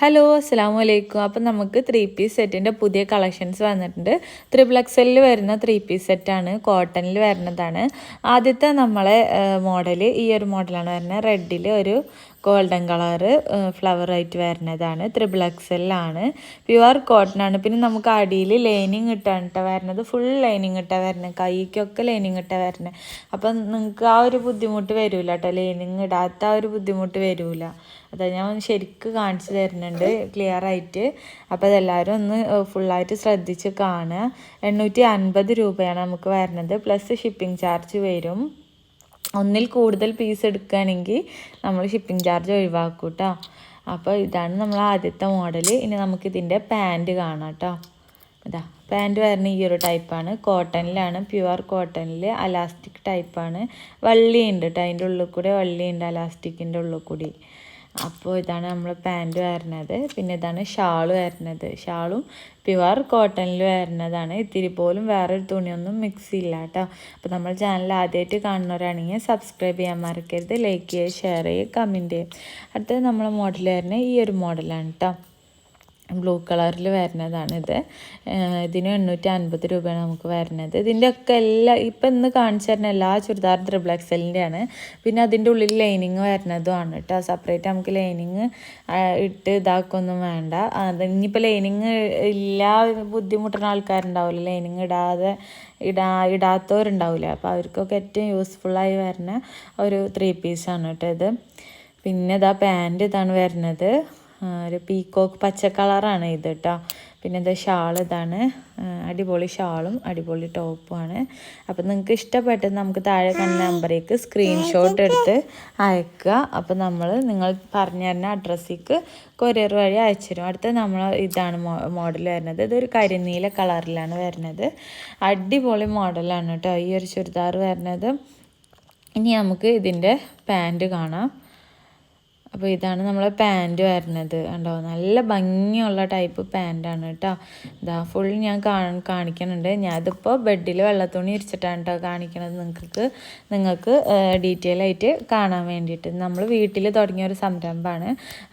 Hello അസ്സാം വലൈക്കും അപ്പം നമുക്ക് ത്രീ പീസ് സെറ്റിന്റെ പുതിയ കളക്ഷൻസ് വന്നിട്ടുണ്ട്. ത്രിബിൾ എക്സലിൽ വരുന്ന ത്രീ പീസ് സെറ്റാണ് കോട്ടണിൽ വരുന്നതാണ്. ആദ്യത്തെ നമ്മളെ മോഡൽ ഈ ഒരു മോഡലാണ് വരുന്നത്. റെഡിൽ ഒരു ഗോൾഡൻ കളറ് ഫ്ലവർ ആയിട്ട് വരുന്നതാണ്. ത്രിബിൾ എക്സലാണ് പ്യുവർ കോട്ടൺ ആണ്. പിന്നെ നമുക്ക് അടിയിൽ ലൈനിങ് ഇട്ടാണ് വരുന്നത്. ഫുൾ ലൈനിങ് ഇട്ട വരുന്നത്. കൈക്കൊക്കെ ലൈനിങ് ഇട്ട വരുന്നത്. അപ്പം നിങ്ങൾക്ക് ആ ഒരു ബുദ്ധിമുട്ട് വരില്ല കേട്ടോ ലൈനിങ് ഇടാത്ത ആ ഒരു ബുദ്ധിമുട്ട് വരില്ല അതാ ഞാൻ ശരിക്ക് കാണിച്ചു തരുന്നുണ്ട്. ക്ലിയർ ആയിട്ട്. അപ്പോൾ അതെല്ലാവരും ഒന്ന് ഫുള്ളായിട്ട് ശ്രദ്ധിച്ച് കാണുക. എണ്ണൂറ്റി അൻപത് രൂപയാണ് നമുക്ക് വരുന്നത്. പ്ലസ് ഷിപ്പിംഗ് ചാർജ് വരും. ഒന്നിൽ കൂടുതൽ പീസ് എടുക്കുകയാണെങ്കിൽ നമ്മൾ ഷിപ്പിംഗ് ചാർജ് ഒഴിവാക്കും കേട്ടോ അപ്പോൾ ഇതാണ് നമ്മൾ ആദ്യത്തെ മോഡൽ ഇനി നമുക്കിതിന്റെ പാന്റ് കാണാം കേട്ടോ ഇതാ പാന്റ് വരുന്ന ഈ ഒരു ടൈപ്പാണ് കോട്ടണിലാണ് പ്യുവർ കോട്ടണിൽ അലാസ്റ്റിക് ടൈപ്പാണ് വള്ളിയുണ്ട് കേട്ടോ അതിന്റെ ഉള്ളിൽ കൂടെ വള്ളിയുണ്ട് അലാസ്റ്റിക്കിന്റെ ഉള്ളിൽ കൂടി. അപ്പോൾ ഇതാണ് നമ്മൾ പാന്റ് വരുന്നത്. പിന്നെ ഇതാണ് ഷാൾ വരുന്നത്. ഷാളും പ്യുവർ കോട്ടണിൽ വരുന്നതാണ്. ഇത്തിരി പോലും വേറൊരു തുണിയൊന്നും മിക്സ് ഇല്ല കേട്ടോ അപ്പോൾ നമ്മൾ ചാനൽ ആദ്യമായിട്ട് കാണുന്നവരാണെങ്കിൽ സബ്സ്ക്രൈബ് ചെയ്യാൻ മറക്കരുത്. ലൈക്ക് ചെയ്യുക ഷെയർ ചെയ്യുക കമന്റ് ചെയ്യുക. അടുത്തത് നമ്മൾ മോഡൽ വരുന്നത് ഈ ഒരു മോഡലാണ് കേട്ടോ ബ്ലൂ കളറിൽ വരുന്നതാണ് ഇത്. ഇതിന് എണ്ണൂറ്റി അൻപത് രൂപയാണ് നമുക്ക് വരുന്നത്. ഇതിന്റെ ഒക്കെ എല്ലാ ഇപ്പം ഇന്ന് കാണിച്ചു തരുന്ന എല്ലാ ചുരിദാർ ത്രിബിൾ എക്സലിന്റെയാണ് പിന്നെ അതിന്റെ ഉള്ളിൽ ലൈനിങ് വരുന്നതുമാണ് കേട്ടോ സെപ്പറേറ്റ് നമുക്ക് ലൈനിങ് ഇട്ട് ഇതാക്കൊന്നും വേണ്ട. അത് ഇനിയിപ്പോൾ ലൈനിങ് ഇല്ല ബുദ്ധിമുട്ടുന്ന ആൾക്കാരുണ്ടാവില്ല ലൈനിങ് ഇടാതെ ഇടാ ഇടാത്തവരുണ്ടാവില്ല അപ്പോൾ അവർക്കൊക്കെ ഏറ്റവും യൂസ്ഫുള്ളായി വരുന്ന ഒരു ത്രീ പീസാണ് കേട്ടോ ഇത്. പിന്നെ ഇതാ പാന്റ് ഇതാണ് വരുന്നത്. ഒരു പീക്കോക്ക് പച്ച കളറാണ് ഇത് കേട്ടോ പിന്നെ ഇത് ഷാൾ ഇതാണ്. അടിപൊളി ഷാളും അടിപൊളി ടോപ്പുമാണ് അപ്പം നിങ്ങൾക്ക് ഇഷ്ടപ്പെട്ട് നമുക്ക് താഴെ കണ്ട നമ്പറേക്ക് സ്ക്രീൻഷോട്ട് എടുത്ത് അയക്കുക. അപ്പം നമ്മൾ നിങ്ങൾ പറഞ്ഞു തരുന്ന അഡ്രസ്സിക്ക് കൊറിയർ വഴി അയച്ചു തരും. അടുത്ത നമ്മൾ ഇതാണ് മോഡൽ വരുന്നത്. ഇതൊരു കരിനീല കളറിലാണ് വരുന്നത്. അടിപൊളി മോഡലാണ് കേട്ടോ ഈ ഒരു ചുരിദാർ വരുന്നത്. ഇനി നമുക്ക് ഇതിന്റെ പാന്റ് കാണാം. അപ്പോൾ ഇതാണ് നമ്മളെ പാന്റ് വരുന്നത് കണ്ടോ? നല്ല ഭംഗിയുള്ള ടൈപ്പ് പാന്റാണ് കേട്ടോ ഇതാ ഫുൾ ഞാൻ കാണിക്കുന്നുണ്ട്. ഞാനിതിപ്പോൾ ബെഡിൽ വെള്ളത്തുണി ഇരിച്ചിട്ടാണ് കേട്ടോ കാണിക്കണത് നിങ്ങൾക്ക് നിങ്ങൾക്ക് ഡീറ്റെയിൽ ആയിട്ട് കാണാൻ വേണ്ടിയിട്ട്. നമ്മൾ വീട്ടിൽ തുടങ്ങിയ ഒരു സംരംഭമാണ്.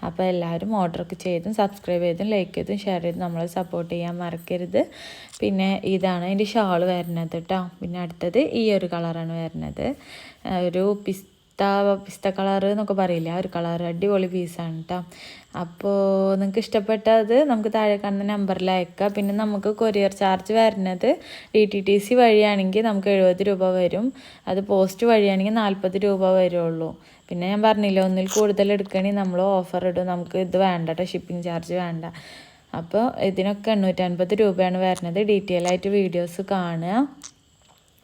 അപ്പോൾ എല്ലാവരും ഓർഡറൊക്കെ ചെയ്തും സബ്സ്ക്രൈബ് ചെയ്തും ലൈക്ക് ചെയ്തും ഷെയർ ചെയ്തും നമ്മളെ സപ്പോർട്ട് ചെയ്യാൻ മറക്കരുത്. പിന്നെ ഇതാണ് അതിന്റെ ഷാൾ വരുന്നത് കേട്ടോ പിന്നെ അടുത്തത് ഈ ഒരു കളറാണ് വരുന്നത്. ഒരു പിസ് പിസ്ത പിസ്ത കളർ എന്നൊക്കെ പറയില്ല? ഒരു കളർ അടിപൊളി പീസാണ് കേട്ടോ അപ്പോൾ നിങ്ങൾക്ക് ഇഷ്ടപ്പെട്ടത് നമുക്ക് താഴെ കാണുന്ന നമ്പറിൽ അയക്കാം. പിന്നെ നമുക്ക് കൊറിയർ ചാർജ് വരുന്നത് ഡി ടി ടി സി വഴിയാണെങ്കിൽ നമുക്ക് എഴുപത് രൂപ വരും. അത് പോസ്റ്റ് വഴിയാണെങ്കിൽ നാൽപ്പത് രൂപ വരുള്ളൂ. പിന്നെ ഞാൻ പറഞ്ഞില്ല ഒന്നിൽ കൂടുതൽ എടുക്കണമെങ്കിൽ നമ്മൾ ഓഫർ ഇടും. നമുക്ക് ഇത് വേണ്ട കേട്ടോ ഷിപ്പിംഗ് ചാർജ് വേണ്ട. അപ്പോൾ ഇതിനൊക്കെ എണ്ണൂറ്റൻപത് രൂപയാണ് വരുന്നത്. ഡീറ്റെയിൽ ആയിട്ട് വീഡിയോസ് കാണുക.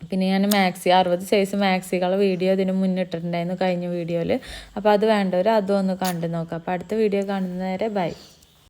പിന്നെ ഞാൻ മാക്സി അറുപത് സൈസ് മാക്സികളുടെ വീഡിയോ ഇതിന് മുന്നിട്ടിട്ടുണ്ടായിരുന്നു കഴിഞ്ഞ വീഡിയോയിൽ അപ്പോൾ അത് വേണ്ടവർ അതും ഒന്ന് കണ്ടു നോക്കാം. അപ്പോൾ അടുത്ത വീഡിയോ കാണുന്നവരെ ബൈ